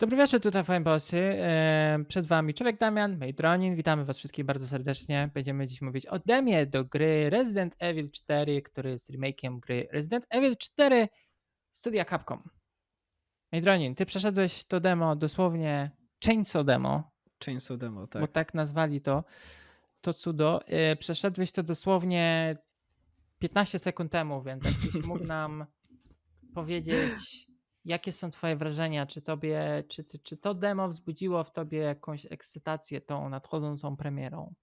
Dobry wieczór, tutaj Fanbossy. Eee, Przed wami Człowiek Damian, Mejdronin. Witamy was wszystkich bardzo serdecznie. Będziemy dziś mówić o demie do gry Resident Evil 4, który jest remake'iem gry Resident Evil 4 studia Capcom. Mejdronin, ty przeszedłeś to demo dosłownie Chainsaw demo, Chainsaw Demo, bo tak. tak nazwali to, to cudo. Eee, Przeszedłeś to dosłownie 15 sekund temu, więc jakbyś mógł nam powiedzieć, jakie są twoje wrażenia? Czy tobie, czy, czy to demo wzbudziło w tobie jakąś ekscytację tą nadchodzącą premierą?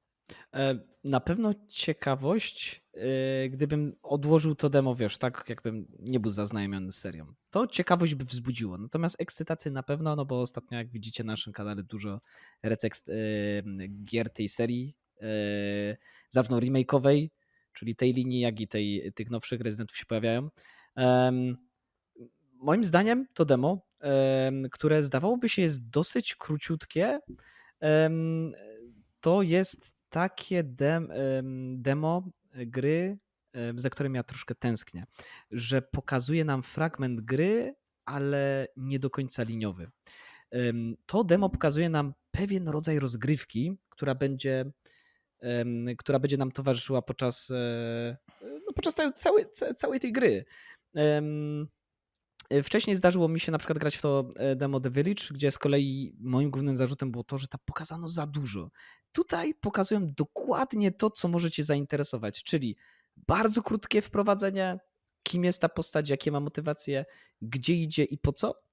E, Na pewno ciekawość, e, gdybym odłożył to demo, wiesz, tak jakbym nie był zaznajomiony z serią. To ciekawość by wzbudziło. Natomiast ekscytację na pewno, no bo ostatnio, jak widzicie na naszym kanale, dużo recekt e, gier tej serii, zarówno remake'owej, czyli tej linii, jak i tej, tych nowszych rezydentów się pojawiają. Moim zdaniem to demo, em, które zdawałoby się jest dosyć króciutkie, to jest takie dem, em, demo gry, za którym ja troszkę tęsknię, że pokazuje nam fragment gry, ale nie do końca liniowy. To demo pokazuje nam pewien rodzaj rozgrywki, która będzie, która będzie nam towarzyszyła podczas, e, no podczas całej- całej, ca- całej tej gry. E, Wcześniej zdarzyło mi się na przykład grać w to e, demo The Village, gdzie z kolei moim głównym zarzutem było to, że tam pokazano za dużo. Tutaj pokazują dokładnie to, co możecie zainteresować, czyli bardzo krótkie wprowadzenie, kim jest ta postać, jakie ma motywacje, gdzie idzie i po co.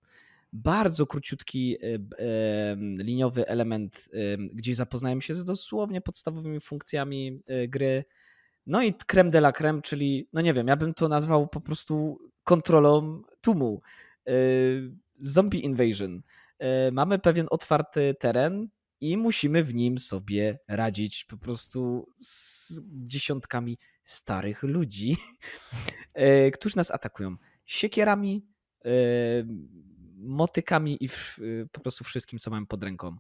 Bardzo króciutki e, liniowy element, em, gdzie zapoznajemy się z dosłownie podstawowymi funkcjami gry. No i creme de la creme, czyli, no nie wiem, ja bym to nazwał po prostu kontrolą tłumu. Yy, Zombie Invasion. Yy, Mamy pewien otwarty teren i musimy w nim sobie radzić po prostu z dziesiątkami starych ludzi, yy, którzy nas atakują siekierami, motykami i po prostu wszystkim, co mamy pod ręką.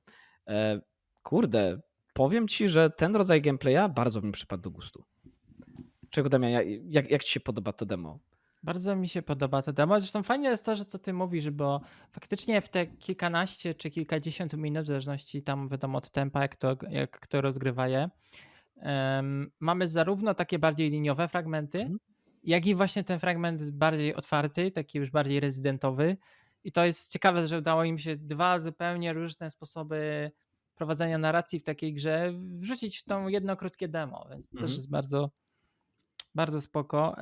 Kurde, powiem ci, że ten rodzaj gameplaya bardzo mi przypadł do gustu. Czego Damian, jak, jak ci się podoba to demo? Bardzo mi się podoba to demo. Zresztą fajnie jest to, że co ty mówisz, bo faktycznie w te kilkanaście czy kilkadziesiąt minut, w zależności tam wiadomo od tempa, jak to, jak kto rozgrywa je, em, mamy zarówno takie bardziej liniowe fragmenty, Mhm. jak i właśnie ten fragment bardziej otwarty, taki już bardziej rezydentowy. I to jest ciekawe, że udało im się dwa zupełnie różne sposoby prowadzenia narracji w takiej grze wrzucić w tą jedno krótkie demo, więc to też Mhm. jest bardzo, bardzo spoko.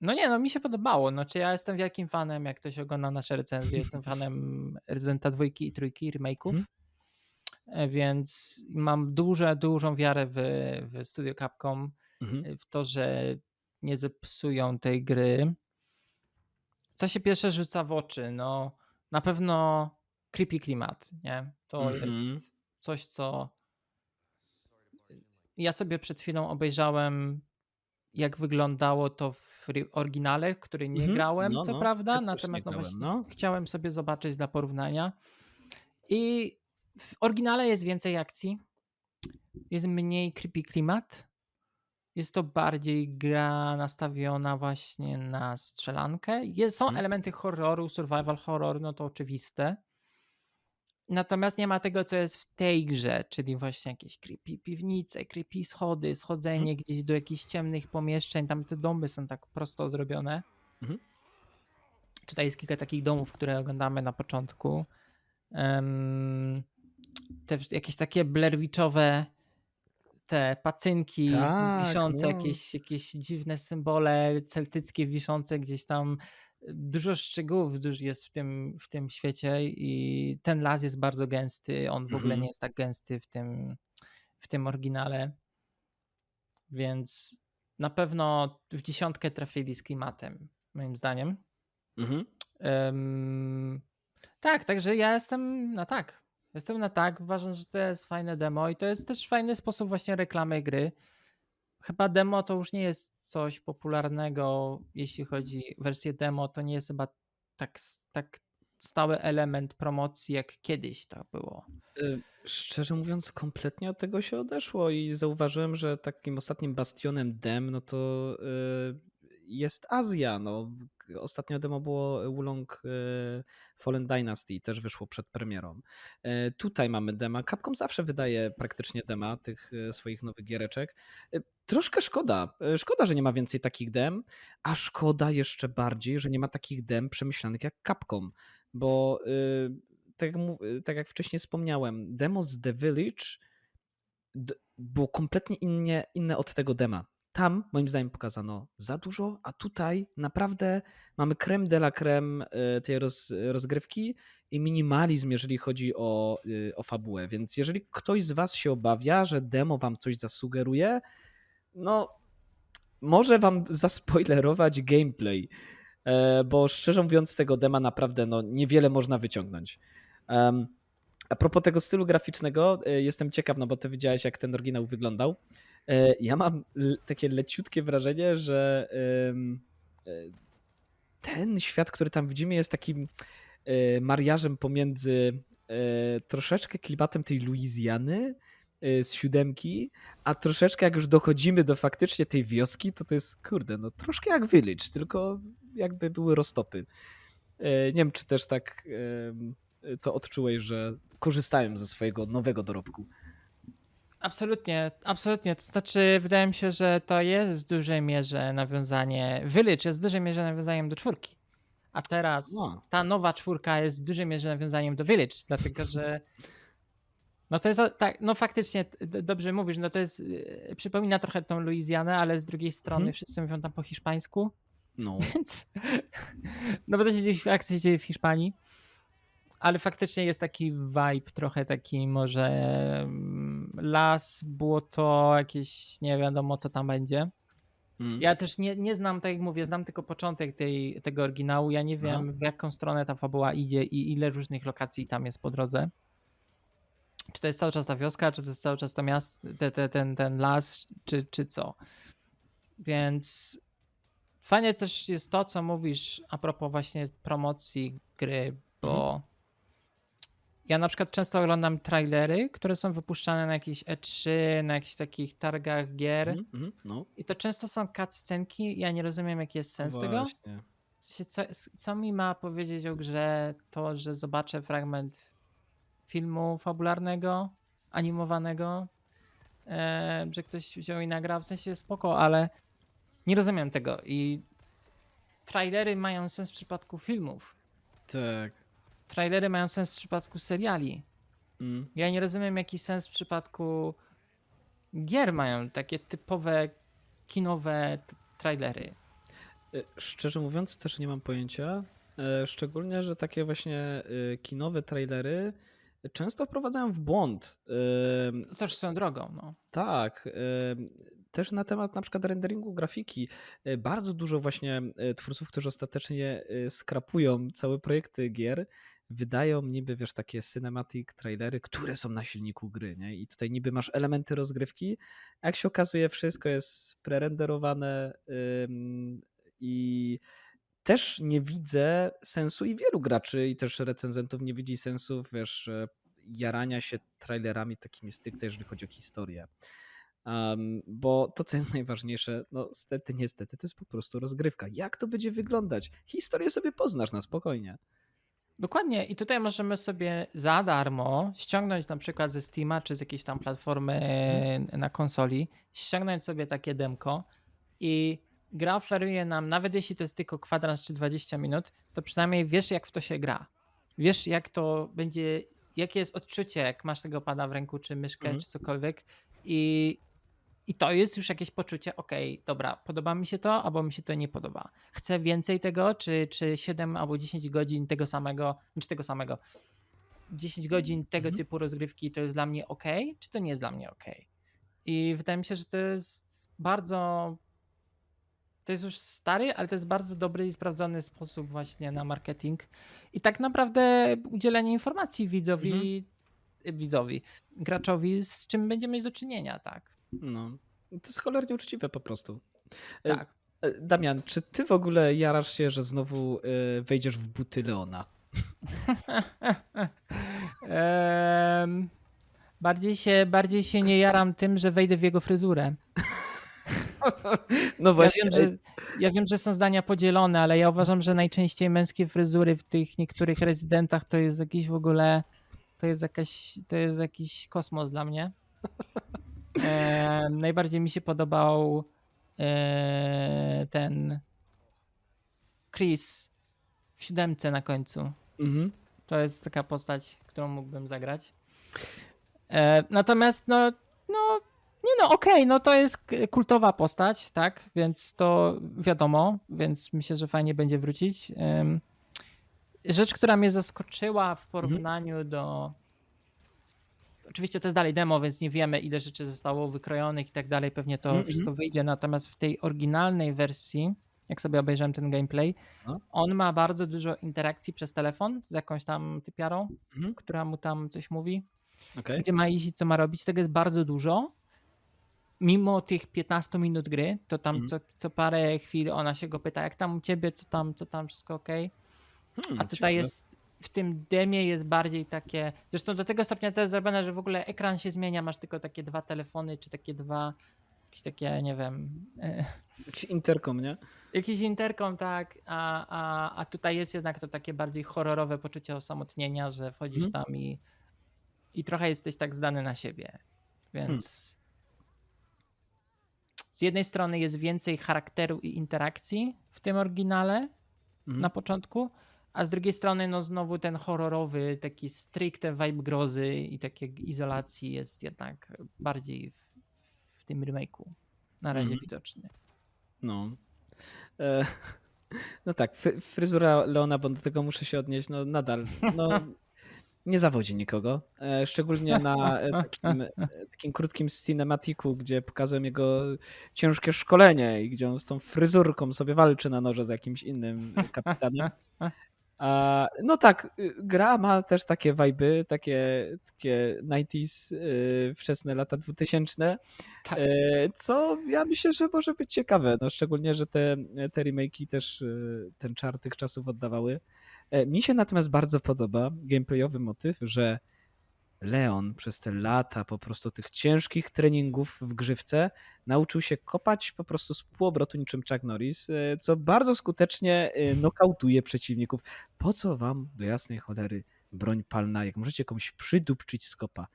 No nie, no mi się podobało. No, czy ja jestem wielkim fanem, jak ktoś ogląda nasze recenzje, jestem fanem Residenta dwójki i trójki, remake'ów. E, Więc mam duże, dużą wiarę w, w studio Capcom, Mhm. w to, że nie zepsują tej gry. Co się pierwsze rzuca w oczy? No, na pewno creepy klimat, nie? To Mhm. jest coś, co ja sobie przed chwilą obejrzałem, jak wyglądało to w ry- oryginale, który nie Mhm. grałem, No, co no, prawda, ja natomiast no właśnie no. chciałem sobie zobaczyć dla porównania. I w oryginale jest więcej akcji, jest mniej creepy klimat. Jest to bardziej gra nastawiona właśnie na strzelankę. Jest, są Mhm. elementy horroru, survival horror, no to oczywiste. Natomiast nie ma tego, co jest w tej grze, czyli właśnie jakieś creepy piwnice, creepy schody, schodzenie gdzieś do jakichś ciemnych pomieszczeń. Tam te domy są tak prosto zrobione. Mhm. Tutaj jest kilka takich domów, które oglądamy na początku. W- jakieś takie blerwiczowe te pacynki Tak, wiszące, no. jakieś, jakieś dziwne symbole celtyckie wiszące gdzieś tam. Dużo szczegółów jest w tym, w tym świecie i ten las jest bardzo gęsty. On w ogóle Mhm. nie jest tak gęsty w tym, w tym oryginale. Więc na pewno w dziesiątkę trafili z klimatem, moim zdaniem. Mhm. Em, tak, także ja jestem na tak. Jestem na tak. Uważam, że to jest fajne demo i to jest też fajny sposób właśnie reklamy gry. Chyba demo to już nie jest coś popularnego, jeśli chodzi o wersję demo, to nie jest chyba tak, tak stały element promocji, jak kiedyś to było. Y, Szczerze mówiąc, kompletnie od tego się odeszło i zauważyłem, że takim ostatnim bastionem dem, no to y, jest Azja. No. ostatnio demo było Wulong e, Fallen Dynasty, też wyszło przed premierą. E, Tutaj mamy dema. Capcom zawsze wydaje praktycznie dema tych e, swoich nowych giereczek. E, Troszkę szkoda. E, Szkoda, że nie ma więcej takich dem, a szkoda jeszcze bardziej, że nie ma takich dem przemyślanych jak Capcom, bo y, tak y, tak jak wcześniej wspomniałem, demo z The Village było kompletnie innie, inne od tego dema. Tam, moim zdaniem, pokazano za dużo, a tutaj naprawdę mamy creme de la creme y, tej roz, rozgrywki i minimalizm, jeżeli chodzi o, y, o fabułę. Więc jeżeli ktoś z Was się obawia, że demo Wam coś zasugeruje, no może Wam zaspoilerować gameplay, e, bo szczerze mówiąc, z tego dema naprawdę no, niewiele można wyciągnąć. A propos tego stylu graficznego, e, jestem ciekaw, no bo ty widziałeś, jak ten oryginał wyglądał. E, Ja mam takie leciutkie wrażenie, że e, ten świat, który tam widzimy, jest takim e, mariażem pomiędzy troszeczkę klimatem tej Luizjany z siódemki, a troszeczkę jak już dochodzimy do faktycznie tej wioski, to to jest, kurde, no troszkę jak Village, tylko jakby były roztopy. Nie wiem, czy też tak to odczułeś, że korzystałem ze swojego nowego dorobku. Absolutnie, absolutnie. To znaczy, wydaje mi się, że to jest w dużej mierze nawiązanie. Village jest w dużej mierze nawiązaniem do czwórki. A teraz No. ta nowa czwórka jest w dużej mierze nawiązaniem do Village, dlatego że. No to jest tak, no faktycznie dobrze mówisz, no to jest, yy, przypomina trochę tą Luizjanę, ale z drugiej strony Mhm. wszyscy mówią tam po hiszpańsku, No. więc no bo to się dzieje, akcja się dzieje w Hiszpanii, ale faktycznie jest taki vibe trochę taki może mm, las, błoto, jakieś nie wiadomo co tam będzie. Mm. Ja też nie, nie znam, tak jak mówię, znam tylko początek tej, tego oryginału. Ja nie wiem, Aha. w jaką stronę ta fabuła idzie i ile różnych lokacji tam jest po drodze. Czy to jest cały czas ta wioska, czy to jest cały czas to miasto, te, te, ten, ten las, czy, czy co. Więc fajnie też jest to, co mówisz a propos właśnie promocji gry, bo ja na przykład często oglądam trailery, które są wypuszczane na jakieś E3, na jakichś takich targach gier. Mhm, mhm, No. I to często są cutscenki, ja nie rozumiem jaki jest sens tego. Właśnie. Sensie, co, co mi ma powiedzieć o grze to, że zobaczę fragment filmu fabularnego, animowanego, e, że ktoś wziął i nagrał, w sensie spoko, ale nie rozumiem tego i trailery mają sens w przypadku filmów. Tak. Trailery mają sens w przypadku seriali. Mm. Ja nie rozumiem jaki sens w przypadku gier mają takie typowe kinowe trailery. E, Szczerze mówiąc, też nie mam pojęcia. E, Szczególnie, że takie właśnie e, kinowe trailery często wprowadzają w błąd. Też swoją drogą, no. Tak. Też na temat na przykład renderingu grafiki. Bardzo dużo właśnie twórców, którzy ostatecznie skrapują całe projekty gier, wydają niby, wiesz, takie cinematic trailery, które są na silniku gry, nie? I tutaj niby masz elementy rozgrywki, a jak się okazuje, wszystko jest prerenderowane i też nie widzę sensu i wielu graczy i też recenzentów nie widzi sensu, wiesz, e, jarania się trailerami takimi stricte, jeżeli chodzi o historię. Um, bo to, co jest najważniejsze, no stety, niestety, to jest po prostu rozgrywka. Jak to będzie wyglądać? Historię sobie poznasz na spokojnie. Dokładnie. I tutaj możemy sobie za darmo ściągnąć na przykład ze Steama czy z jakiejś tam platformy Mhm. na konsoli, ściągnąć sobie takie demko i gra oferuje nam, nawet jeśli to jest tylko kwadrans czy 20 minut, to przynajmniej wiesz jak w to się gra. Wiesz jak to będzie, jakie jest odczucie, jak masz tego pada w ręku, czy myszkę, Mhm. czy cokolwiek i i to jest już jakieś poczucie, okej, dobra, podoba mi się to, albo mi się to nie podoba. Chcę więcej tego, czy, czy 7 albo 10 godzin tego samego, czy tego samego. 10 godzin tego Mhm. typu rozgrywki to jest dla mnie ok, czy to nie jest dla mnie ok? I wydaje mi się, że to jest bardzo. To jest już stary, ale to jest bardzo dobry i sprawdzony sposób właśnie na marketing. I tak naprawdę udzielenie informacji widzowi, widzowi, graczowi, z czym będziemy mieć do czynienia, tak. No, to jest cholernie uczciwe po prostu. E, Tak. e, Damian, czy ty w ogóle jarasz się, że znowu e, wejdziesz w buty Leona? Em, bardziej, się, bardziej się nie jaram tym, że wejdę w jego fryzurę. No Ja właśnie, wiem, że, ja wiem, że są zdania podzielone, ale ja uważam, że najczęściej męskie fryzury w tych niektórych rezydentach to jest jakiś w ogóle, to jest jakaś, to jest jakiś kosmos dla mnie. E, najbardziej mi się podobał e, ten Chris w siódemce na końcu. Mhm. To jest taka postać, którą mógłbym zagrać. E, natomiast no, no, nie no, okej, no to jest kultowa postać, tak, więc to wiadomo, więc myślę, że fajnie będzie wrócić. Rzecz, która mnie zaskoczyła w porównaniu do... Oczywiście to jest dalej demo, więc nie wiemy, ile rzeczy zostało wykrojonych i tak dalej, pewnie to Mhm. wszystko wyjdzie, natomiast w tej oryginalnej wersji, jak sobie obejrzałem ten gameplay, No. on ma bardzo dużo interakcji przez telefon z jakąś tam typiarą, Mhm. która mu tam coś mówi, Okej. gdzie ma iść co ma robić. Tego jest bardzo dużo. Mimo tych 15 minut gry, to tam Mhm. co, co parę chwil ona się go pyta, jak tam u ciebie, co tam, co tam, wszystko ok. Hmm, A tutaj ciekawe. jest, w tym demie jest bardziej takie, zresztą do tego stopnia to jest zrobione, że w ogóle ekran się zmienia, masz tylko takie dwa telefony, czy takie dwa, jakieś takie, nie wiem, e, Jakiś interkom, nie? Jakiś interkom, tak, a, a, a tutaj jest jednak to takie bardziej horrorowe poczucie osamotnienia, że wchodzisz Mhm. tam i, i trochę jesteś tak zdany na siebie. Więc z jednej strony jest więcej charakteru i interakcji w tym oryginale Mhm. na początku, a z drugiej strony no znowu ten horrorowy, taki stricte vibe grozy i takiej izolacji jest jednak bardziej w, w tym remake'u na razie Mhm. widoczny. No. E, no tak, fry- fryzura Leona, bo do tego muszę się odnieść, no nadal, no nie zawodzi nikogo. E, szczególnie na e, takim, e, takim krótkim cinematiku, gdzie pokazują jego ciężkie szkolenie i gdzie on z tą fryzurką sobie walczy na noże z jakimś innym kapitanem. No tak, y, gra ma też takie wajby, takie, takie 90s, y, wczesne lata 2000, Tak. e, co ja myślę, że może być ciekawe, no szczególnie, że te, te remake'i też y, ten czar tych czasów oddawały. E, Mi się natomiast bardzo podoba gameplayowy motyw, że Leon przez te lata po prostu tych ciężkich treningów w grzywce nauczył się kopać po prostu z półobrotu niczym Chuck Norris, e, co bardzo skutecznie e, nokautuje przeciwników. Po co wam do jasnej cholery broń palna, jak możecie komuś przydupczyć z kopa?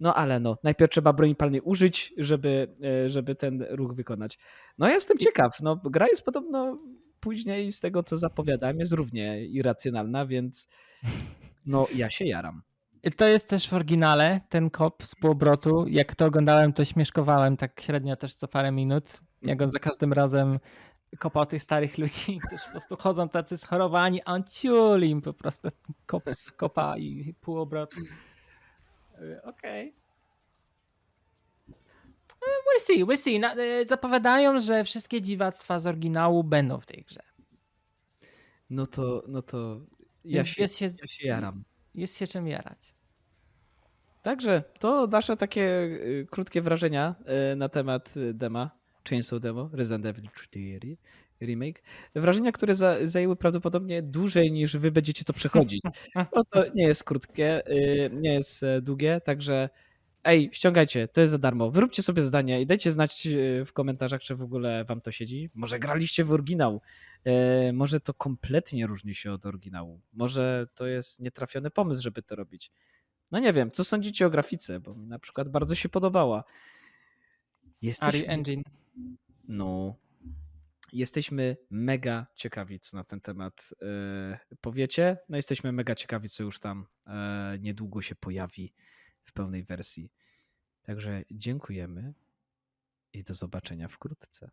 No ale no, najpierw trzeba broni palnej użyć, żeby, e, żeby ten ruch wykonać. No jestem ciekaw, no gra jest podobno później z tego co zapowiadałem jest równie irracjonalna, więc no ja się jaram. To jest też w oryginale, ten kop z półobrotu. Jak to oglądałem, to śmieszkowałem tak średnio też co parę minut. Jak on za każdym razem kopał tych starych ludzi, którzy po prostu chodzą tacy schorowani, a on ciuli im po prostu kop z kopa i półobrot. Y, Okej. E, We'll see, we'll see. E, Zapowiadają, że wszystkie dziwactwa z oryginału będą w tej grze. No to, no to ja się, jest, się, ja się jaram. jest się czym jarać. Także to nasze takie y, krótkie wrażenia y, na temat y, dema, Chainsaw Demo, Resident Evil 4 remake. Wrażenia, które za, zajęły prawdopodobnie dłużej niż wy będziecie to przechodzić. No to nie jest krótkie, nie jest e, długie, także ej, ściągajcie, to jest za darmo. Wyróbcie sobie zdanie i dajcie znać w komentarzach, czy w ogóle wam to siedzi. Może graliście w oryginał, E, może to kompletnie różni się od oryginału. Może to jest nietrafiony pomysł, żeby to robić. No nie wiem, co sądzicie o grafice, bo mi na przykład bardzo się podobała. Jesteśmy, Ari Engine. no, jesteśmy mega ciekawi, co na ten temat e, powiecie. No jesteśmy mega ciekawi, co już tam e, niedługo się pojawi w pełnej wersji. Także dziękujemy i do zobaczenia wkrótce.